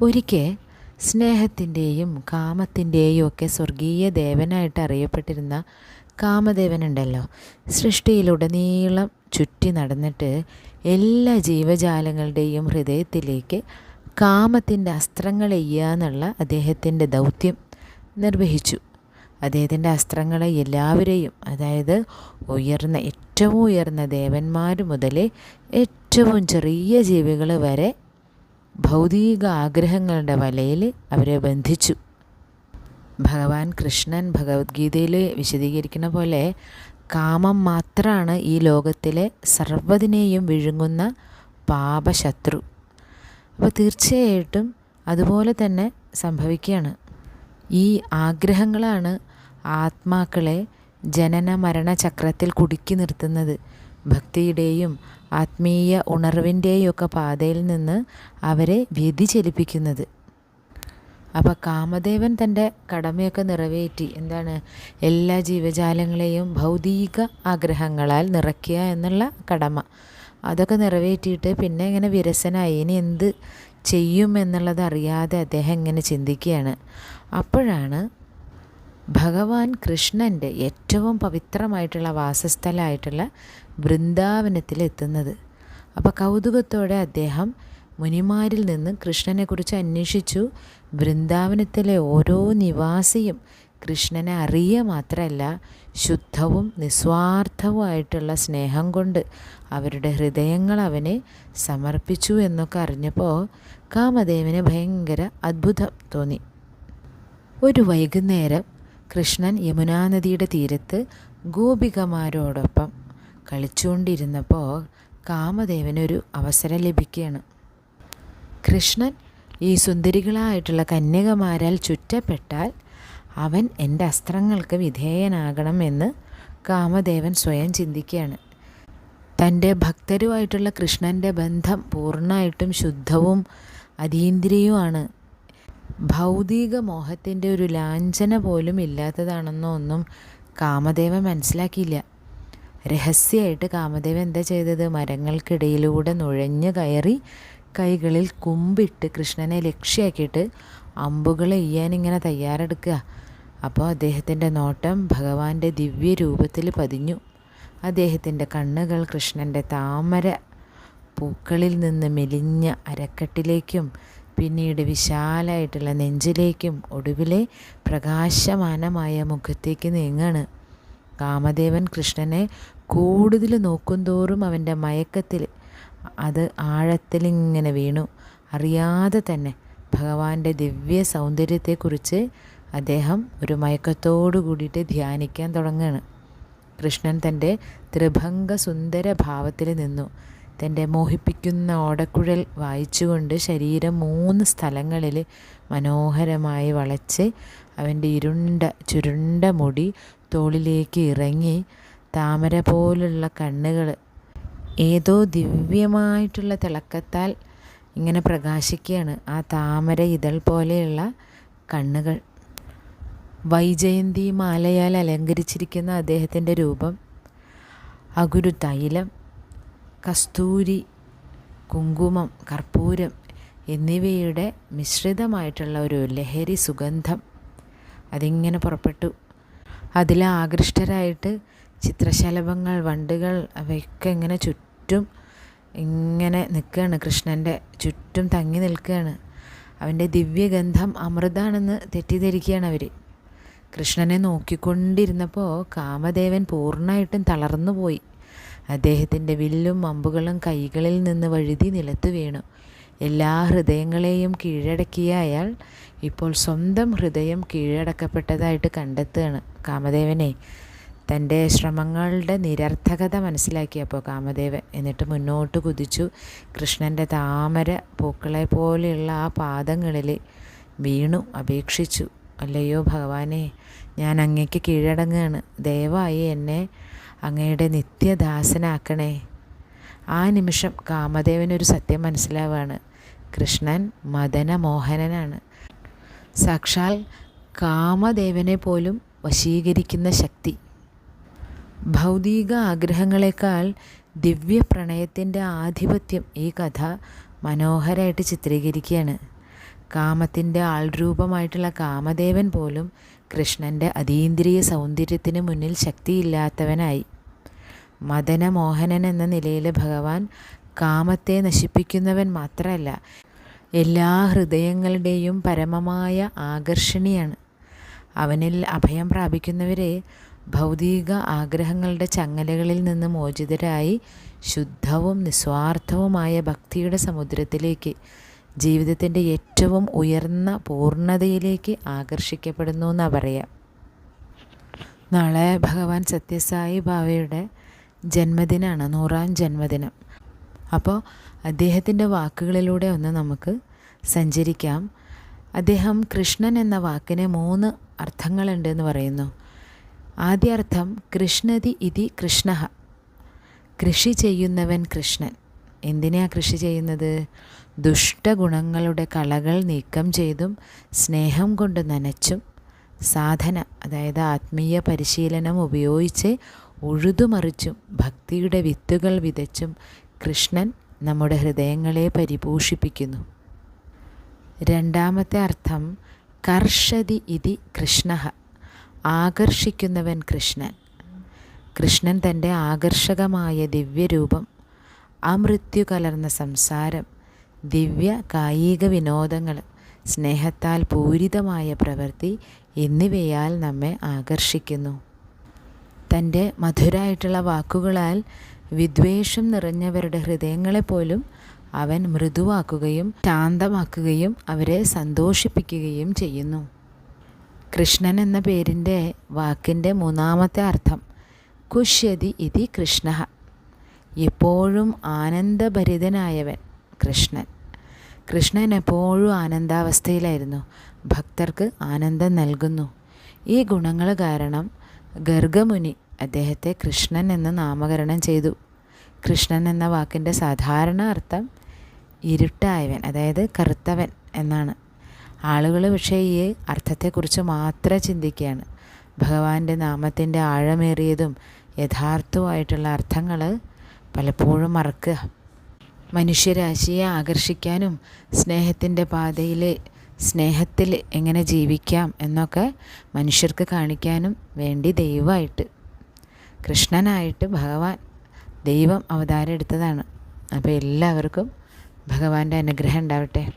ഒരിക്കൽ സ്നേഹത്തിന്റെയും കാമത്തിന്റെയും ഒക്കെ സ്വർഗീയ ദേവനായിട്ട് അറിയപ്പെട്ടിരുന്ന കാമദേവനുണ്ടല്ലോ. സൃഷ്ടിയിലുടനീളം ചുറ്റി നടന്നിട്ട് എല്ലാ ജീവജാലങ്ങളുടെയും ഹൃദയത്തിലേക്ക് കാമത്തിന്റെ അസ്ത്രങ്ങൾ എയ്യുക എന്നുള്ള അദ്ദേഹത്തിന്റെ ദൗത്യം നിർവഹിച്ചു. അദ്ദേഹത്തിന്റെ അസ്ത്രങ്ങളെ എല്ലാവരെയും അതായത് ഉയർന്ന ഏറ്റവും ഉയർന്ന ദേവന്മാർ മുതൽ ഏറ്റവും ചെറിയ ജീവികൾ വരെ ഭൗതിക ആഗ്രഹങ്ങളുടെ വലയിൽ അവരെ ബന്ധിച്ചു. ഭഗവാൻ കൃഷ്ണൻ ഭഗവത്ഗീതയിൽ വിശദീകരിക്കുന്ന പോലെ കാമം മാത്രമാണ് ഈ ലോകത്തിലെ സർവതിനെയും വിഴുങ്ങുന്ന പാപശത്രു. അപ്പോൾ തീർച്ചയായിട്ടും അതുപോലെ തന്നെ സംഭവിക്കുകയാണ്. ഈ ആഗ്രഹങ്ങളാണ് ആത്മാക്കളെ ജനന മരണ ചക്രത്തിൽ കുടുക്കി നിർത്തുന്നത്. ഭക്തിയുടെയും ആത്മീയ ഉണർവിന്റെയും ഒക്കെ പാതയിൽ നിന്ന് അവരെ വ്യതിചലിപ്പിക്കുന്നത്. അപ്പോൾ കാമദേവൻ തന്റെ കടമയൊക്കെ നിറവേറ്റി എന്താണ് എല്ലാ ജീവജാലങ്ങളെയും ഭൗതിക ആഗ്രഹങ്ങളാൽ നിറയ്ക്കുക എന്നുള്ള കടമ. അതൊക്കെ നിറവേറ്റിയിട്ട് പിന്നെ ഇങ്ങനെ വിരസനായി ഇനി എന്ത് ചെയ്യും എന്നുള്ളത് അറിയാതെ അദ്ദേഹം ഇങ്ങനെ ചിന്തിക്കുകയാണ്. അപ്പോഴാണ് ഭഗവാൻ കൃഷ്ണന്റെ ഏറ്റവും പവിത്രമായിട്ടുള്ള വാസസ്ഥലമായിട്ടുള്ള വൃന്ദാവനത്തിൽ എത്തുന്നത്. അപ്പോൾ കൗതുകത്തോടെ അദ്ദേഹം മുനിമാരിൽ നിന്ന് കൃഷ്ണനെക്കുറിച്ച് അന്വേഷിച്ചു. വൃന്ദാവനത്തിലെ ഓരോ നിവാസിയും കൃഷ്ണനെ അറിയുക മാത്രമല്ല ശുദ്ധവും നിസ്വാർത്ഥവുമായിട്ടുള്ള സ്നേഹം കൊണ്ട് അവരുടെ ഹൃദയങ്ങൾ അവനെ സമർപ്പിച്ചു എന്നൊക്കെ അറിഞ്ഞപ്പോൾ കാമദേവന് ഭയങ്കര അത്ഭുതം തോന്നി. ഒരു വൈകുന്നേരം കൃഷ്ണൻ യമുനാ നദിയുടെ തീരത്ത് ഗോപികമാരോടൊപ്പം കളിച്ചുകൊണ്ടിരുന്നപ്പോൾ കാമദേവനൊരു അവസരം ലഭിക്കുകയാണ്. കൃഷ്ണൻ ഈ സുന്ദരികളായിട്ടുള്ള കന്യകമാരാൽ ചുറ്റപ്പെട്ടാൽ അവൻ എന്റെ അസ്ത്രങ്ങൾക്ക് വിധേയനാകണം എന്ന് കാമദേവൻ സ്വയം ചിന്തിക്കുകയാണ്. തന്റെ ഭക്തരുമായിട്ടുള്ള കൃഷ്ണന്റെ ബന്ധം പൂർണമായിട്ടും ശുദ്ധവും അതീന്ദ്രിയവുമാണ്. ഭൗതിക മോഹത്തിന്റെ ഒരു ലാഞ്ചന പോലും ഇല്ലാത്തതാണെന്നോ ഒന്നും കാമദേവൻ മനസ്സിലാക്കിയില്ല. രഹസ്യമായിട്ട് കാമദേവൻ എന്താ ചെയ്തത്? മരങ്ങൾക്കിടയിലൂടെ നുഴഞ്ഞു കയറി കൈകളിൽ കുമ്പിട്ട് കൃഷ്ണനെ ലക്ഷ്യമാക്കിയിട്ട് അമ്പുകൾ ഇങ്ങനെ തയ്യാറെടുക്കുക. അപ്പോൾ അദ്ദേഹത്തിന്റെ നോട്ടം ഭഗവാന്റെ ദിവ്യ രൂപത്തിൽ പതിഞ്ഞു. അദ്ദേഹത്തിന്റെ കണ്ണുകൾ കൃഷ്ണന്റെ താമര പൂക്കളിൽ നിന്ന് മെലിഞ്ഞ അരക്കെട്ടിലേക്കും പിന്നീട് വിശാലമായിട്ടുള്ള നെഞ്ചിലേക്കും ഒടുവിലെ പ്രകാശമാനമായ മുഖത്തേക്ക് നീങ്ങാണ്. കാമദേവൻ കൃഷ്ണനെ കൂടുതൽ നോക്കുന്തോറും അവന്റെ മയക്കത്തിൽ അത് ആഴത്തിലിങ്ങനെ വീണു. അറിയാതെ തന്നെ ഭഗവാന്റെ ദിവ്യ സൗന്ദര്യത്തെക്കുറിച്ച് അദ്ദേഹം ഒരു മയക്കത്തോടു കൂടിയിട്ട് ധ്യാനിക്കാൻ തുടങ്ങുകയാണ് കൃഷ്ണൻ തന്റെ ത്രിഭംഗ സുന്ദര ഭാവത്തിൽ നിന്നു. തന്റെ മോഹിപ്പിക്കുന്ന ഓടക്കുഴൽ വായിച്ചുകൊണ്ട് ശരീരം മൂന്ന് സ്ഥലങ്ങളിൽ മനോഹരമായി വളച്ച് അവന്റെ ഇരുണ്ട ചുരുണ്ട മുടി തോളിലേക്ക് ഇറങ്ങി താമര പോലുള്ള കണ്ണുകൾ ഏതോ ദിവ്യമായിട്ടുള്ള തിളക്കത്താൽ ഇങ്ങനെ പ്രകാശിക്കുകയാണ്. ആ താമര ഇതൾ പോലെയുള്ള കണ്ണുകൾ. വൈജയന്തി മാലയാൽ അലങ്കരിച്ചിരിക്കുന്ന അദ്ദേഹത്തിന്റെ രൂപം അകുരു തൈലം കസ്തൂരി കുങ്കുമം കർപ്പൂരം എന്നിവയുടെ മിശ്രിതമായിട്ടുള്ള ഒരു ലഹരി സുഗന്ധം അതിങ്ങനെ പുറപ്പെട്ടു. അതിൽ ആകൃഷ്ടരായിട്ട് ചിത്രശലഭങ്ങൾ വണ്ടുകൾ അവയൊക്കെ ഇങ്ങനെ ചുറ്റും ഇങ്ങനെ നിൽക്കുകയാണ്. കൃഷ്ണന്റെ ചുറ്റും തങ്ങി നിൽക്കുകയാണ്. അവന്റെ ദിവ്യഗന്ധം അമൃതാണെന്ന് തെറ്റിദ്ധരിക്കുകയാണ് അവർ. കൃഷ്ണനെ നോക്കിക്കൊണ്ടിരുന്നപ്പോൾ കാമദേവൻ പൂർണമായിട്ടും തളർന്നു പോയി അദ്ദേഹത്തിന്റെ വില്ലും അമ്പുകളും കൈകളിൽ നിന്ന് വഴുതി നിലത്ത് വീണു. എല്ലാ ഹൃദയങ്ങളെയും കീഴടക്കിയ അയാൾ ഇപ്പോൾ സ്വന്തം ഹൃദയം കീഴടക്കപ്പെട്ടതായിട്ട് കണ്ടെത്തുകയാണ്. കാമദേവനെ തന്റെ ശ്രമങ്ങളുടെ നിരർത്ഥകത മനസ്സിലാക്കിയപ്പോൾ കാമദേവൻ എന്നിട്ട് മുന്നോട്ട് കുതിച്ചു. കൃഷ്ണന്റെ താമര പൂക്കളെ പോലെയുള്ള ആ പാദങ്ങളിൽ വീണു അപേക്ഷിച്ചു. അല്ലയോ ഭഗവാനെ ഞാൻ അങ്ങയ്ക്ക് കീഴടങ്ങുകയാണ്. ദയവായി എന്നെ അങ്ങയുടെ നിത്യദാസനാക്കണേ. ആ നിമിഷം കാമദേവനൊരു സത്യം മനസ്സിലാവാണ്. കൃഷ്ണൻ മദനമോഹനനാണ്. സാക്ഷാൽ കാമദേവനെ പോലും വശീകരിക്കുന്ന ശക്തി. ഭൗതിക ആഗ്രഹങ്ങളെക്കാൾ ദിവ്യപ്രണയത്തിന്റെ ആധിപത്യം ഈ കഥ മനോഹരമായിട്ട് ചിത്രീകരിക്കുകയാണ്. കാമത്തിന്റെ ആൾരൂപമായിട്ടുള്ള കാമദേവൻ പോലും കൃഷ്ണന്റെ അതീന്ദ്രിയ സൗന്ദര്യത്തിന് മുന്നിൽ ശക്തിയില്ലാത്തവനായി. മദനമോഹനൻ എന്ന നിലയിൽ ഭഗവാൻ കാമത്തെ നശിപ്പിക്കുന്നവൻ മാത്രമല്ല എല്ലാ ഹൃദയങ്ങളുടെയും പരമമായ ആകർഷണിയാണ്. അവനിൽ അഭയം പ്രാപിക്കുന്നവരെ ഭൗതിക ആഗ്രഹങ്ങളുടെ ചങ്ങലകളിൽ നിന്ന് മോചിതരായി ശുദ്ധവും നിസ്വാർത്ഥവുമായ ഭക്തിയുടെ സമുദ്രത്തിലേക്ക് ജീവിതത്തിന്റെ ഏറ്റവും ഉയർന്ന പൂർണതയിലേക്ക് ആകർഷിക്കപ്പെടുന്നു എന്നാണ് പറയുക നാളെ ഭഗവാൻ സത്യസായി ബാബയുടെ ജന്മദിനമാണ് നൂറാം ജന്മദിനം. അപ്പോൾ അദ്ദേഹത്തിന്റെ വാക്കുകളിലൂടെ ഒന്ന് നമുക്ക് സഞ്ചരിക്കാം. അദ്ദേഹം കൃഷ്ണൻ എന്ന വാക്കിന് മൂന്ന് അർത്ഥങ്ങളുണ്ട് എന്ന് പറയുന്നു. ആദ്യ അർത്ഥം കൃഷ്ണതി ഇതി കൃഷ്ണ കൃഷി ചെയ്യുന്നവൻ കൃഷ്ണൻ. എന്തിനാ കൃഷി ചെയ്യുന്നത്? ദുഷ്ടഗുണങ്ങളുടെ കളകൾ നീക്കം ചെയ്തും സ്നേഹം കൊണ്ട് നനച്ചും സാധന അതായത് ആത്മീയ പരിശീലനം ഉപയോഗിച്ച് ഉഴുതുമറിച്ചും ഭക്തിയുടെ വിത്തുകൾ വിതച്ചും കൃഷ്ണൻ നമ്മുടെ ഹൃദയങ്ങളെ പരിപോഷിപ്പിക്കുന്നു. രണ്ടാമത്തെ അർത്ഥം കർഷതി ഇതി കൃഷ്ണ. ആകർഷിക്കുന്നവൻ കൃഷ്ണൻ. കൃഷ്ണൻ തന്റെ ആകർഷകമായ ദിവ്യരൂപം അമൃത്യു കലർന്ന സംസാരം ദിവ്യ കായിക വിനോദങ്ങൾ സ്നേഹത്താൽ പൂരിതമായ പ്രവൃത്തി എന്നിവയാൽ നമ്മെ ആകർഷിക്കുന്നു. തന്റെ മധുരായിട്ടുള്ള വാക്കുകളാൽ വിദ്വേഷം നിറഞ്ഞവരുടെ ഹൃദയങ്ങളെപ്പോലും അവൻ മൃദുവാക്കുകയും ശാന്തമാക്കുകയും അവരെ സന്തോഷിപ്പിക്കുകയും ചെയ്യുന്നു. കൃഷ്ണൻ എന്ന പേരിന്റെ വാക്കിന്റെ മൂന്നാമത്തെ അർത്ഥം കുഷ്യതി ഇതി കൃഷ്ണ. എപ്പോഴും ആനന്ദഭരിതനായവൻ കൃഷ്ണൻ. കൃഷ്ണൻ എപ്പോഴും ആനന്ദാവസ്ഥയിലായിരുന്നു. ഭക്തർക്ക് ആനന്ദം നൽകുന്നു. ഈ ഗുണങ്ങൾ കാരണം ഗർഗമുനി അദ്ദേഹത്തെ കൃഷ്ണൻ എന്ന് നാമകരണം ചെയ്തു. കൃഷ്ണൻ എന്ന വാക്കിന്റെ സാധാരണ അർത്ഥം ഇരുട്ടായവൻ അതായത് കറുത്തവൻ എന്നാണ്. ആളുകൾ പക്ഷേ ഈ അർത്ഥത്തെക്കുറിച്ച് മാത്രം ചിന്തിക്കുകയാണ്. ഭഗവാന്റെ നാമത്തിന്റെ ആഴമേറിയതും യഥാർത്ഥവുമായിട്ടുള്ള അർത്ഥങ്ങൾ പലപ്പോഴും മറക്കുക. മനുഷ്യരാശിയെ ആകർഷിക്കാനും സ്നേഹത്തിന്റെ പാതയിൽ സ്നേഹത്തിൽ എങ്ങനെ ജീവിക്കാം എന്നൊക്കെ മനുഷ്യർക്ക് കാണിക്കാനും വേണ്ടി ദൈവമായിട്ട്. കൃഷ്ണനായിട്ട് ഭഗവാൻ ദൈവം അവതാരം എടുത്തതാണ്. അപ്പോൾ എല്ലാവർക്കും ഭഗവാന്റെ അനുഗ്രഹം ഉണ്ടാവട്ടെ.